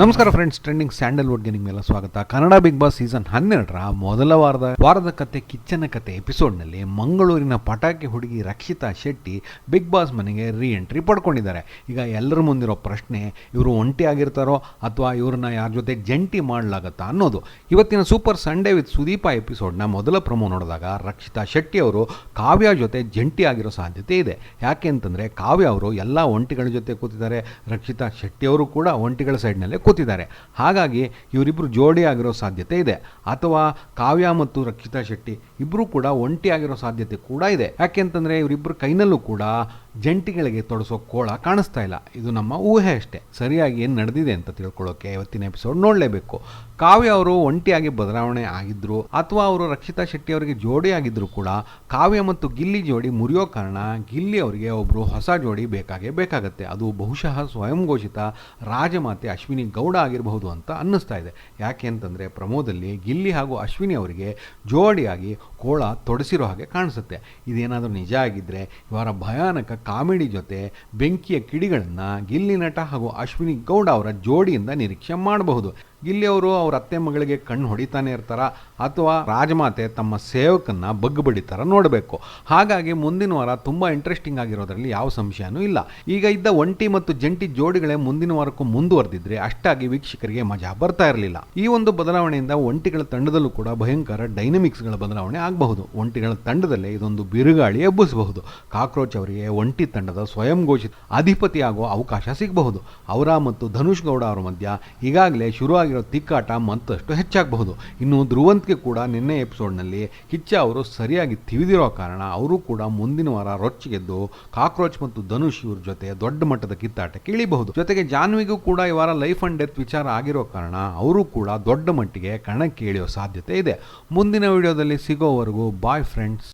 ನಮಸ್ಕಾರ friends trending ಸ್ಯಾಂಡಲ್ವುಡ್ಗೆ ನಿಮ್ಮೆಲ್ಲ ಸ್ವಾಗತ. ಕನ್ನಡ ಬಿಗ್ ಬಾಸ್ ಸೀಸನ್ ಹನ್ನೆರಡರ ಮೊದಲ ವಾರದ ವಾರದ ಕತೆ, ಕಿಚ್ಚನ ಕತೆ ಎಪಿಸೋಡ್ನಲ್ಲಿ ಮಂಗಳೂರಿನ ಪಟಾಕಿ ಹುಡುಗಿ ರಕ್ಷಿತಾ ಶೆಟ್ಟಿ ಬಿಗ್ ಬಾಸ್ ಮನೆಗೆ ರೀ ಎಂಟ್ರಿ ಪಡ್ಕೊಂಡಿದ್ದಾರೆ. ಈಗ ಎಲ್ಲರ ಮುಂದಿರೋ ಪ್ರಶ್ನೆ, ಇವರು ಒಂಟಿ ಆಗಿರ್ತಾರೋ ಅಥವಾ ಇವ್ರನ್ನ ಯಾರ ಜೊತೆ ಜಂಟಿ ಮಾಡಲಾಗತ್ತಾ ಅನ್ನೋದು. ಇವತ್ತಿನ ಸೂಪರ್ ಸಂಡೇ ವಿತ್ ಸುದೀಪ ಎಪಿಸೋಡ್ನ ಮೊದಲ ಪ್ರಮೋ ನೋಡಿದಾಗ ರಕ್ಷಿತಾ ಶೆಟ್ಟಿ ಅವರು ಕಾವ್ಯ ಜೊತೆ ಜಂಟಿ ಆಗಿರೋ ಸಾಧ್ಯತೆ ಇದೆ. ಯಾಕೆ ಅಂತಂದರೆ ಕಾವ್ಯ ಅವರು ಎಲ್ಲ ಒಂಟಿಗಳ ಜೊತೆ ಕೂತಿದ್ದಾರೆ. ರಕ್ಷಿತಾ ಶೆಟ್ಟಿ ಅವರು ಕೂಡ ಒಂಟಿಗಳ ಸೈಡ್ನಲ್ಲೇ ಕೂತಿದ್ದಾರೆ. ಹಾಗಾಗಿ ಇವರಿಬ್ಬರು ಜೋಡಿ ಆಗಿರೋ ಸಾಧ್ಯತೆ ಇದೆ. ಅಥವಾ ಕಾವ್ಯ ಮತ್ತು ರಕ್ಷಿತಾ ಶೆಟ್ಟಿ ಇಬ್ಬರು ಕೂಡ ಒಂಟಿ ಆಗಿರೋ ಸಾಧ್ಯತೆ ಕೂಡ ಇದೆ. ಯಾಕೆ ಅಂತಂದರೆ ಇವರಿಬ್ಬರು ಕೈನಲ್ಲೂ ಕೂಡ ಜಂಟಿಗಳಿಗೆ ತೊಡಸೋ ಕೋಳ ಕಾಣಿಸ್ತಾ ಇಲ್ಲ. ಇದು ನಮ್ಮ ಊಹೆ ಅಷ್ಟೇ. ಸರಿಯಾಗಿ ಏನು ನಡೆದಿದೆ ಅಂತ ತಿಳ್ಕೊಳ್ಳೋಕೆ ಇವತ್ತಿನ ಎಪಿಸೋಡ್ ನೋಡಲೇಬೇಕು. ಕಾವ್ಯ ಅವರು ಒಂಟಿಯಾಗಿ ಬದಲಾವಣೆ ಆಗಿದ್ರು ಅಥವಾ ಅವರು ರಕ್ಷಿತಾ ಶೆಟ್ಟಿ ಅವರಿಗೆ ಜೋಡಿ ಆಗಿದ್ರು ಕೂಡ ಕಾವ್ಯ ಮತ್ತು ಗಿಲ್ಲಿ ಜೋಡಿ ಮುರಿಯೋ ಕಾರಣ ಗಿಲ್ಲಿ ಅವರಿಗೆ ಒಬ್ಬರು ಹೊಸ ಜೋಡಿ ಬೇಕಾಗೇ ಬೇಕಾಗತ್ತೆ. ಅದು ಬಹುಶಃ ಸ್ವಯಂ ಘೋಷಿತ ರಾಜಮಾತೆ ಅಶ್ವಿನಿ ಗೌಡ ಆಗಿರಬಹುದು ಅಂತ ಅನ್ನಿಸ್ತಾ ಇದೆ. ಯಾಕೆ ಅಂತಂದರೆ ಪ್ರಮೋದಲ್ಲಿ ಗಿಲ್ಲಿ ಹಾಗೂ ಅಶ್ವಿನಿ ಅವರಿಗೆ ಜೋಡಿಯಾಗಿ ಕೋಳ ತೊಡಸಿರೋ ಹಾಗೆ ಕಾಣಿಸುತ್ತೆ. ಇದೇನಾದರೂ ನಿಜ ಆಗಿದ್ದರೆ ಇವರ ಭಯಾನಕ ಕಾಮಿಡಿ ಜೊತೆ ಬೆಂಕಿಯ ಕಿಡಿಗಳನ್ನು ಗಿಲ್ಲಿ ನಟ ಹಾಗೂ ಅಶ್ವಿನಿ ಗೌಡ ಅವರ ಜೋಡಿಯಿಂದ ನಿರೀಕ್ಷೆ ಮಾಡಬಹುದು. ಗಿಲ್ಲಿ ಅವರು ಅವ್ರ ಅತ್ತೆ ಮಗಳಿಗೆ ಕಣ್ಣು ಹೊಡಿತಾನೆ ಇರ್ತಾರ ಅಥವಾ ರಾಜಮಾತೆ ತಮ್ಮ ಸೇವಕನ್ನ ಬಗ್ಗು ಬಡಿತಾರ ನೋಡಬೇಕು. ಹಾಗಾಗಿ ಮುಂದಿನ ವಾರ ತುಂಬ ಇಂಟ್ರೆಸ್ಟಿಂಗ್ ಆಗಿರೋದ್ರಲ್ಲಿ ಯಾವ ಸಂಶಯನೂ ಇಲ್ಲ. ಈಗ ಇದ್ದ ಒಂಟಿ ಮತ್ತು ಜಂಟಿ ಜೋಡಿಗಳೇ ಮುಂದಿನ ವಾರಕ್ಕೂ ಮುಂದುವರೆದಿದ್ರೆ ಅಷ್ಟಾಗಿ ವೀಕ್ಷಕರಿಗೆ ಮಜಾ ಬರ್ತಾ ಇರಲಿಲ್ಲ. ಈ ಒಂದು ಬದಲಾವಣೆಯಿಂದ ಒಂಟಿಗಳ ತಂಡದಲ್ಲೂ ಕೂಡ ಭಯಂಕರ ಡೈನಮಿಕ್ಸ್ಗಳ ಬದಲಾವಣೆ ಆಗಬಹುದು. ಒಂಟಿಗಳ ತಂಡದಲ್ಲೇ ಇದೊಂದು ಬಿರುಗಾಳಿ ಎಬ್ಬಿಸಬಹುದು. ಕಾಕ್ರೋಚ್ ಅವರಿಗೆ ಒಂಟಿ ತಂಡದ ಸ್ವಯಂ ಘೋಷಿತ ಅಧಿಪತಿಯಾಗುವ ಅವಕಾಶ ಸಿಗಬಹುದು. ಅವರ ಮತ್ತು ಧನುಷ್ ಗೌಡ ಅವರ ಮಧ್ಯ ಈಗಾಗಲೇ ಶುರುವಾಗಿರೋ ತಿಕ್ಕಾಟ ಮತ್ತಷ್ಟು ಹೆಚ್ಚಾಗಬಹುದು. ಇನ್ನು ಧ್ರುವಂತ್ಗೆ ಕೂಡ ನಿನ್ನೆ ಎಪಿಸೋಡ್ನಲ್ಲಿ ಕಿಚ್ಚ ಅವರು ಸರಿಯಾಗಿ ತಿವಿದಿರೋ ಕಾರಣ ಅವರು ಕೂಡ ಮುಂದಿನ ವಾರ ರೊಚ್ಚಿಗೆದ್ದು ಕಾಕ್ರೋಚ್ ಮತ್ತು ಧನುಷ್ ಇವ್ರ ಜೊತೆ ದೊಡ್ಡ ಮಟ್ಟದ ಕಿತ್ತಾಟಕ್ಕೆ ಇಳಿಬಹುದು. ಜೊತೆಗೆ ಜಾನ್ವಿಗೂ ಕೂಡ ಈ ವಾರ ಲೈಫ್ ಅಂಡ್ ಡೆತ್ ವಿಚಾರ ಆಗಿರೋ ಕಾರಣ ಅವರು ಕೂಡ ದೊಡ್ಡ ಮಟ್ಟಿಗೆ ಕಣಕ್ಕೆ ಇಳಿಯೋ ಸಾಧ್ಯತೆ ಇದೆ. ಮುಂದಿನ ವಿಡಿಯೋದಲ್ಲಿ ಸಿಗೋವರೆಗೂ ಬಾಯ್ ಫ್ರೆಂಡ್ಸ್